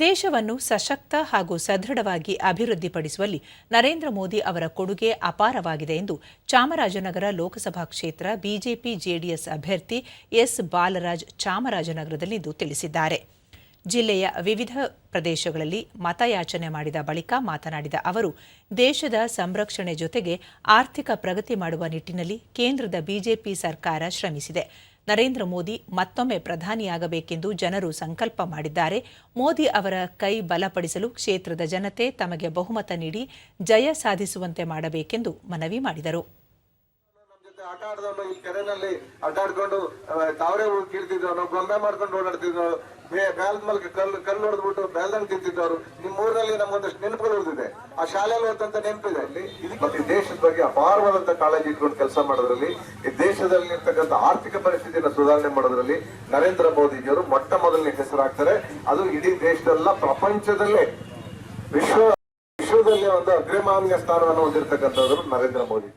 ದೇಶವನ್ನು ಸಶಕ್ತ ಹಾಗೂ ಸದೃಢವಾಗಿ ಅಭಿವೃದ್ಧಿಪಡಿಸುವಲ್ಲಿ ನರೇಂದ್ರ ಮೋದಿ ಅವರ ಕೊಡುಗೆ ಅಪಾರವಾಗಿದೆ ಎಂದು ಚಾಮರಾಜನಗರ ಲೋಕಸಭಾ ಕ್ಷೇತ್ರ ಬಿಜೆಪಿ ಜೆಡಿಎಸ್ ಅಭ್ಯರ್ಥಿ ಎಸ್ ಬಾಲರಾಜ್ ಚಾಮರಾಜನಗರದಲ್ಲಿಂದು ತಿಳಿಸಿದ್ದಾರೆ. ಜಿಲ್ಲೆಯ ವಿವಿಧ ಪ್ರದೇಶಗಳಲ್ಲಿ ಮತಯಾಚನೆ ಮಾಡಿದ ಬಳಿಕ ಮಾತನಾಡಿದ ಅವರು, ದೇಶದ ಸಂರಕ್ಷಣೆ ಜೊತೆಗೆ ಆರ್ಥಿಕ ಪ್ರಗತಿ ಮಾಡುವ ನಿಟ್ಟಿನಲ್ಲಿ ಕೇಂದ್ರದ ಬಿಜೆಪಿ ಸರ್ಕಾರ ಶ್ರಮಿಸಿದೆ. ನರೇಂದ್ರ ಮೋದಿ ಮತ್ತೊಮ್ಮೆ ಪ್ರಧಾನಿಯಾಗಬೇಕೆಂದು ಜನರು ಸಂಕಲ್ಪ ಮಾಡಿದ್ದಾರೆ. ಮೋದಿ ಅವರ ಕೈ ಬಲಪಡಿಸಲು ಕ್ಷೇತ್ರದ ಜನತೆ ತಮಗೆ ಬಹುಮತ ನೀಡಿ ಜಯ ಸಾಧಿಸುವಂತೆ ಮಾಡಬೇಕೆಂದು ಮನವಿ ಮಾಡಿದರು. ಆಟ ಆಡ್ದವನು ಈ ಕೆರೆನಲ್ಲಿ ಅಡ್ಡಾಡ್ಕೊಂಡು ತಾವರೆ ಹೂ ನಾವು ಗೊಂಬೆ ಮಾಡ್ಕೊಂಡು ಓಡಾಡ್ತಿದ್ರು ಬ್ಯಾಲ್ ಮೇಲೆ ಕಲ್ಲು ಕಲ್ಲು ಹೊಡೆದ್ಬಿಟ್ಟು ಬೆಲ್ದಂಗ್ ತಿಂತಿದ್ದವರು ನಿಮ್ ಊರಲ್ಲಿ ನಮ್ಗೊಂದಷ್ಟು ನೆನಪುಗಳು ಉಳಿದಿದೆ. ಆ ಶಾಲೆಯಲ್ಲಿ ಓದಂತ ನೆನಪಿದೆ ಇಲ್ಲಿ ಮತ್ತೆ ದೇಶದ ಬಗ್ಗೆ ಅಪಾರವಾದಂತ ಕಾಳಜಿ ಇಟ್ಕೊಂಡು ಕೆಲಸ ಮಾಡೋದ್ರಲ್ಲಿ ಈ ದೇಶದಲ್ಲಿ ಇರ್ತಕ್ಕಂಥ ಆರ್ಥಿಕ ಪರಿಸ್ಥಿತಿಯನ್ನು ಸುಧಾರಣೆ ಮಾಡೋದ್ರಲ್ಲಿ ನರೇಂದ್ರ ಮೋದಿಜಿಯವರು ಮೊಟ್ಟ ಮೊದಲನೇ ಹೆಸರಾಗ್ತಾರೆ. ಅದು ಇಡೀ ದೇಶದಲ್ಲ ಪ್ರಪಂಚದಲ್ಲೇ ವಿಶ್ವ ವಿಶ್ವದಲ್ಲಿ ಒಂದು ಅಗ್ರಮಾನ್ಯ ಸ್ಥಾನವನ್ನು ಹೊಂದಿರತಕ್ಕಂಥವ್ರು ನರೇಂದ್ರ ಮೋದಿ